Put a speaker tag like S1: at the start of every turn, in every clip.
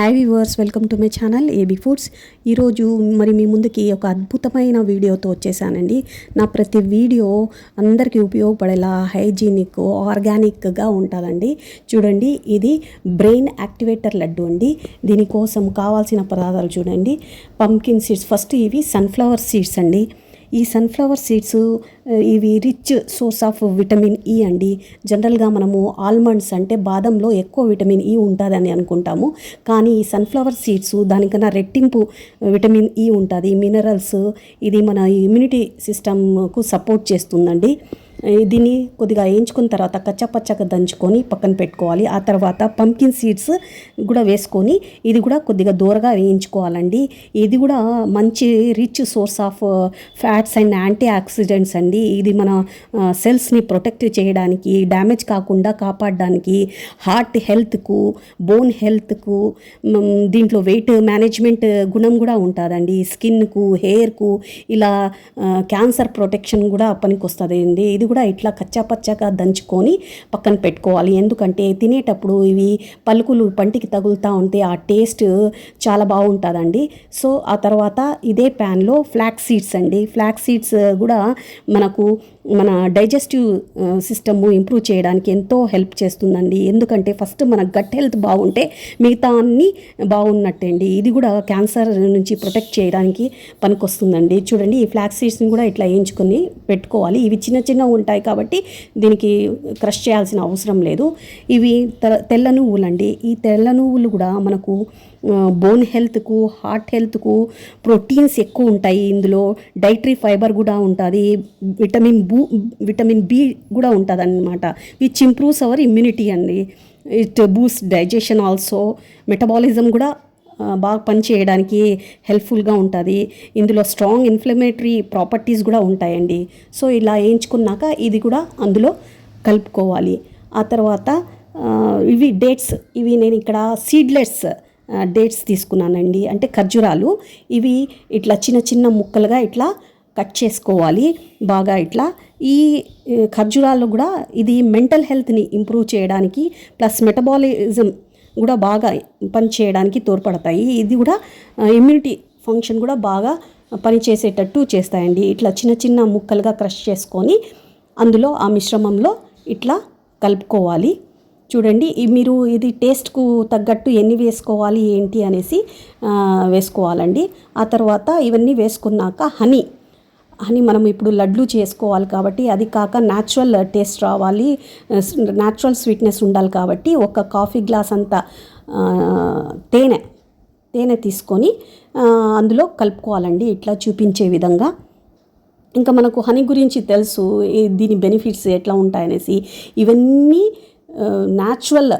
S1: Hi viewers welcome to my channel AB foods ఈరోజు మరి మీ ముందుకి ఒక అద్భుతమైన వీడియోతో వచ్చేసానండి. నా ప్రతి వీడియో అందరికీ ఉపయోగపడేలా హైజీనిక్ ఆర్గానిక్గా ఉంటుందండి. చూడండి ఇది బ్రెయిన్ యాక్టివేటర్ లడ్డు అండి. దీనికోసం కావాల్సిన పదార్థాలు చూడండి. పంకిన్ సీడ్స్ ఫస్ట్ ఇవి సన్ఫ్లవర్ సీడ్స్ అండి. ఈ సన్ఫ్లవర్ సీడ్స్ ఇవి rich source of vitamin E అండి. జనరల్గా మనము ఆల్మండ్స్ అంటే బాదంలో ఎక్కువ విటమిన్ ఈ e ఉంటుందని అనుకుంటాము. కానీ ఈ సన్ఫ్లవర్ సీడ్స్ దానికన్నా రెట్టింపు విటమిన్ ఈ ఉంటుంది. మినరల్స్ ఇది మన ఇమ్యూనిటీ సిస్టమ్కు సపోర్ట్ చేస్తుందండి. దీన్ని కొద్దిగా వేయించుకున్న తర్వాత కచ్చపచ్చగా దంచుకొని పక్కన పెట్టుకోవాలి. ఆ తర్వాత పంకిన్ సీడ్స్ కూడా వేసుకొని ఇది కూడా కొద్దిగా దూరగా వేయించుకోవాలండి. ఇది కూడా మంచి rich source of fats and antioxidants అండి. ఇది మన సెల్స్ని ప్రొటెక్ట్ చేయడానికి డ్యామేజ్ కాకుండా కాపాడడానికి హార్ట్ హెల్త్కు బోన్ హెల్త్కు దీంట్లో వెయిట్ మేనేజ్మెంట్ గుణం కూడా ఉంటుందండి. స్కిన్కు హెయిర్కు ఇలా క్యాన్సర్ ప్రొటెక్షన్ కూడా పనికి వస్తుంది అండి ఇది కూడా ఇట్లా కచ్చాపచ్చాగా దంచుకొని పక్కన పెట్టుకోవాలి. ఎందుకంటే తినేటప్పుడు ఇవి పలుకులు పంటికి తగులుతూ ఉంటే ఆ టేస్ట్ చాలా బాగుంటుందండి. సో ఆ తర్వాత ఇదే ప్యాన్లో ఫ్లాక్ సీడ్స్ అండి. ఫ్లాక్ సీడ్స్ కూడా మనకు మన డైజెస్టివ్ సిస్టమ్ ఇంప్రూవ్ చేయడానికి ఎంతో హెల్ప్ చేస్తుందండి. ఎందుకంటే ఫస్ట్ మన గట్ హెల్త్ బాగుంటే మిగతా అన్ని బాగున్నట్టండి. ఇది కూడా క్యాన్సర్ నుంచి ప్రొటెక్ట్ చేయడానికి పనికొస్తుందండి. చూడండి ఈ ఫ్లాక్ సీడ్స్ని కూడా ఇట్లా వేయించుకొని పెట్టుకోవాలి. ఇవి చిన్న చిన్న ఉంటాయి కాబట్టి దీనికి క్రష్ చేయాల్సిన అవసరం లేదు. ఇవి తెల్ల నువ్వులండి ఈ తెల్ల నువ్వులు కూడా మనకు బోన్ హెల్త్కు హార్ట్ హెల్త్కు ప్రోటీన్స్ ఎక్కువ ఉంటాయి. ఇందులో డైటరీ ఫైబర్ కూడా ఉంటుంది. విటమిన్ బూ విటమిన్ బి కూడా ఉంటుంది అనమాట విచ్ ఇంప్రూవ్స్ అవర్ ఇమ్యూనిటీ అండి. It boost digestion also metabolism కూడా బాగా పని చేయడానికి హెల్ప్ఫుల్గా ఉంటుంది. ఇందులో స్ట్రాంగ్ ఇన్ఫ్లమేటరీ ప్రాపర్టీస్ కూడా ఉంటాయండి. సో ఇలా వేయించుకున్నాక ఇది కూడా అందులో కలుపుకోవాలి. ఆ తర్వాత ఇవి డేట్స్ ఇవి నేను ఇక్కడ సీడ్లెట్స్ డేట్స్ తీసుకున్నానండి. అంటే ఖర్జూరాలు ఇవి ఇట్లా చిన్న చిన్న ముక్కలుగా ఇట్లా కట్ చేసుకోవాలి. బాగా ఇట్లా ఈ ఖర్జూరాలు కూడా ఇది మెంటల్ హెల్త్ని ఇంప్రూవ్ చేయడానికి ప్లస్ మెటబాలిజం కూడా బాగా పనిచేయడానికి తోడ్పడతాయి. ఇది కూడా ఇమ్యూనిటీ ఫంక్షన్ కూడా బాగా పనిచేసేటట్టు చేస్తాయండి. ఇట్లా చిన్న చిన్న ముక్కలుగా క్రష్ చేసుకొని అందులో ఆ మిశ్రమంలో ఇట్లా కలుపుకోవాలి. చూడండి మీరు ఇది టేస్ట్కు తగ్గట్టు ఎన్ని వేసుకోవాలి ఏంటి అనేసి వేసుకోవాలండి. ఆ తర్వాత ఇవన్నీ వేసుకున్నాక హనీ అని మనం ఇప్పుడు లడ్లు చేసుకోవాలి కాబట్టి అది కాక న్యాచురల్ టేస్ట్ uh, రావాలి. Uh, న్యాచురల్ స్వీట్నెస్ ఉండాలి కాబట్టి ఒక కాఫీ గ్లాస్ అంత uh, తేనె తేనె తీసుకొని అందులో కలుపుకోవాలండి. ఇట్లా చూపించే విధంగా. ఇంకా మనకు హనీ గురించి తెలుసు దీని బెనిఫిట్స్ ఎట్లా ఉంటాయనేసి. ఇవన్నీ న్యాచురల్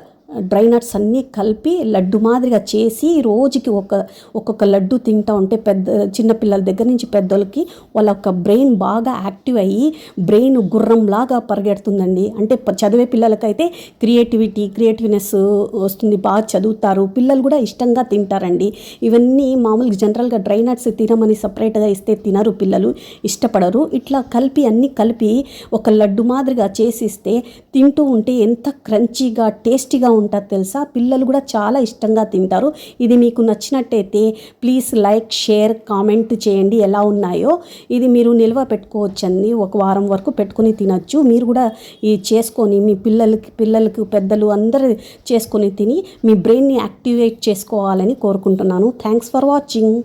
S1: డ్రై నట్స్ అన్నీ కలిపి లడ్డు మాదిరిగా చేసి రోజుకి ఒక ఒక్కొక్క లడ్డు తింటా ఉంటే పెద్ద చిన్నపిల్లల దగ్గర నుంచి పెద్దోళ్ళకి వాళ్ళ యొక్క బ్రెయిన్ బాగా యాక్టివ్ అయ్యి బ్రెయిన్ గుర్రంలాగా పరిగెడుతుందండి. అంటే చదివే పిల్లలకైతే క్రియేటివిటీ క్రియేటివ్నెస్ వస్తుంది బాగా చదువుతారు. పిల్లలు కూడా ఇష్టంగా తింటారండి. ఇవన్నీ మామూలుగా జనరల్గా డ్రై నట్స్ తినమని సపరేట్గా ఇస్తే తినరు పిల్లలు ఇష్టపడరు. ఇట్లా కలిపి అన్నీ కలిపి ఒక లడ్డు మాదిరిగా చేసిస్తే తింటూ ఉంటే ఎంత క్రంచీగా టేస్టీగా ఉంటుంది తెలుసా? పిల్లలు కూడా చాలా ఇష్టంగా తింటారు. ఇది మీకు నచ్చినట్టయితే ప్లీజ్ లైక్ షేర్ కామెంట్ చేయండి. ఎలా ఉన్నాయో ఇది మీరు నిల్వ పెట్టుకోవచ్చండి. ఒక వారం వరకు పెట్టుకొని తినచ్చు. మీరు కూడా ఈ చేసుకొని మీ పిల్లలకి పిల్లలకు పెద్దలు అందరూ చేసుకొని తిని మీ బ్రెయిన్ని యాక్టివేట్ చేసుకోవాలని కోరుకుంటున్నాను. Thanks for watching